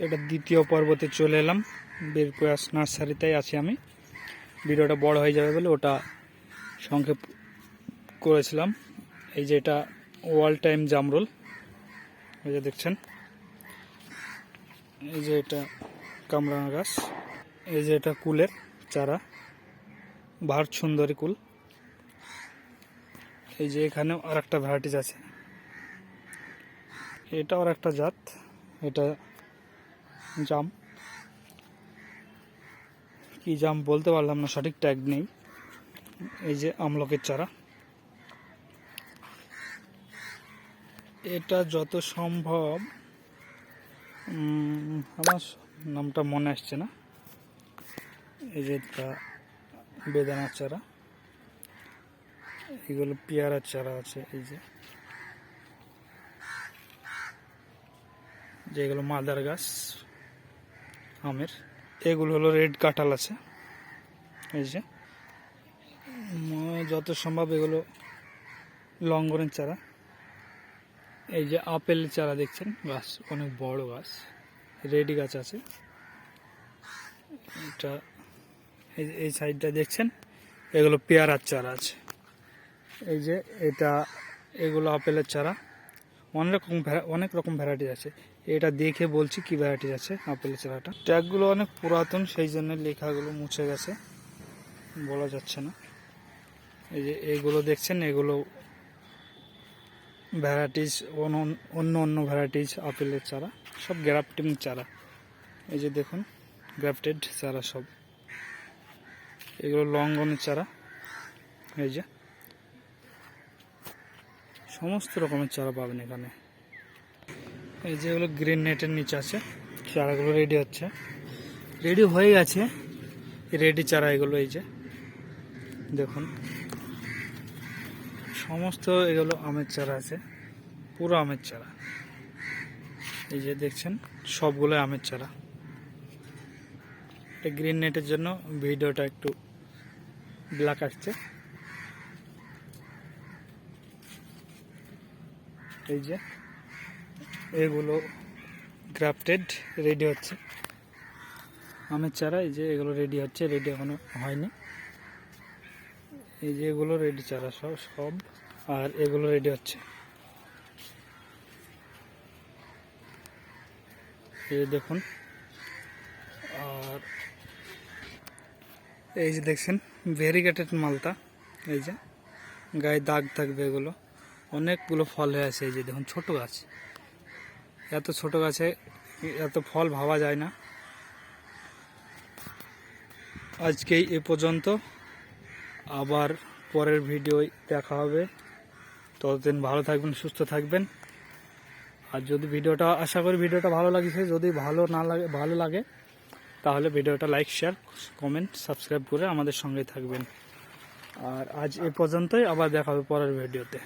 এটা দ্বিতীয় পর্বতে চলে এলাম। বীরপ্রয়াস নার্সারিতেই আছি আমি। ভিডিওটা বড় হয়ে যাবে বলে ওটা সংক্ষেপ করেছিলাম। এই যে এটা ওয়াল টাইম জামরুল। এই যে দেখছেন। এই যে এটা কামরাঙা গাছ। এই যে এটা কুলের চারা। ভার সুন্দরী কুল। এই যে এখানেও আর একটা ভ্যারাইটিস আছে। এটা আর একটা জাত। এটা জাম। কি জাম বলতে পারলাম না, সঠিক ট্যাগ নেই। এই যে আমলকের চারা। এটা যত সম্ভব আমার নামটা মনে আসছে না। এই যে বেদানার চারা। এগুলো পেয়ারার চারা আছে, এই যে। যেগুলো মাদার গাছ। আমের। এগুলো হলো রেড কাঁঠাল আছে। এই যে। যত সম্ভব এগুলো লঙ্গনের চারা। এই যে আপেল চারা দেখছেন? গাছ, অনেক বড় গাছ। রেড গাছ আছে। এটা এই সাইডটা দেখছেন? এগুলো পেয়ারার চারা আছে। এই যে এটা, এগুলো আপেলের চারা। অনেক রকম অনেক রকম ভ্যারাইটি আছে। এটা দেখে বলছি কি ভ্যারাইটি আছে আপেলের চারাটা ট্যাগগুলো অনেক পুরাতন, সেই জন্য লেখাগুলো মুছে গেছে। বলা যাচ্ছে না। এই যে এগুলো দেখছেন, এগুলো ভ্যারাইটিস অন্য অন্য ভ্যারাইটিস আপেলের চারা, সব গ্রাফটিং চারা। এই যে দেখুন গ্রাফটেড চারা সব। এগুলো লঙ্গনের চারা। এই যে। সমস্ত রকমের চারা পাবেন এখানে। এই যে এগুলো গ্রিন নেটের নিচে আছে, চারাগুলো রেডি হচ্ছে। রেডি হয়ে গেছে। রেডি চারা এগুলো এই যে, দেখুন। সমস্ত এগুলো আমের চারা আছে, পুরো আমের চারা। এই যে দেখছেন সবগুলো আমের চারা। গ্রিন নেটের জন্য ভিডিওটা একটু ব্ল্যাক আসছে এই যে এগুলো গ্রাফটেড রেডি হচ্ছে। আমের চারা, এই যে এগুলো রেডি হচ্ছে রেডি এখনও হয়নি। এই যে এগুলো রেডি চারা সব সব, আর এগুলো রেডি হচ্ছে। এই দেখুন, আর এই যে দেখছেন ভেরিগেটেড মালটা এই যে। গায়ে দাগ থাকবে এগুলো। অনেকগুলো ফল হয়ে আছে, এই যে দেখুন, ছোট গাছ। এত ছোট গাছে এত ফল ভাবা যায় না। আজকেই এ পর্যন্ত। আবার পরের ভিডিও দেখা হবে। ততদিন ভালো থাকবেন, সুস্থ থাকবেন। আর যদি ভিডিওটা, আশা করি ভিডিওটা ভালো লাগছে। যদি ভালো না লাগে, ভালো লাগে, তাহলে ভিডিওটা লাইক শেয়ার কমেন্ট সাবস্ক্রাইব করে আমাদের সঙ্গে থাকবেন। আর আজ এ পর্যন্তই। আবার দেখা হবে পরের ভিডিওতে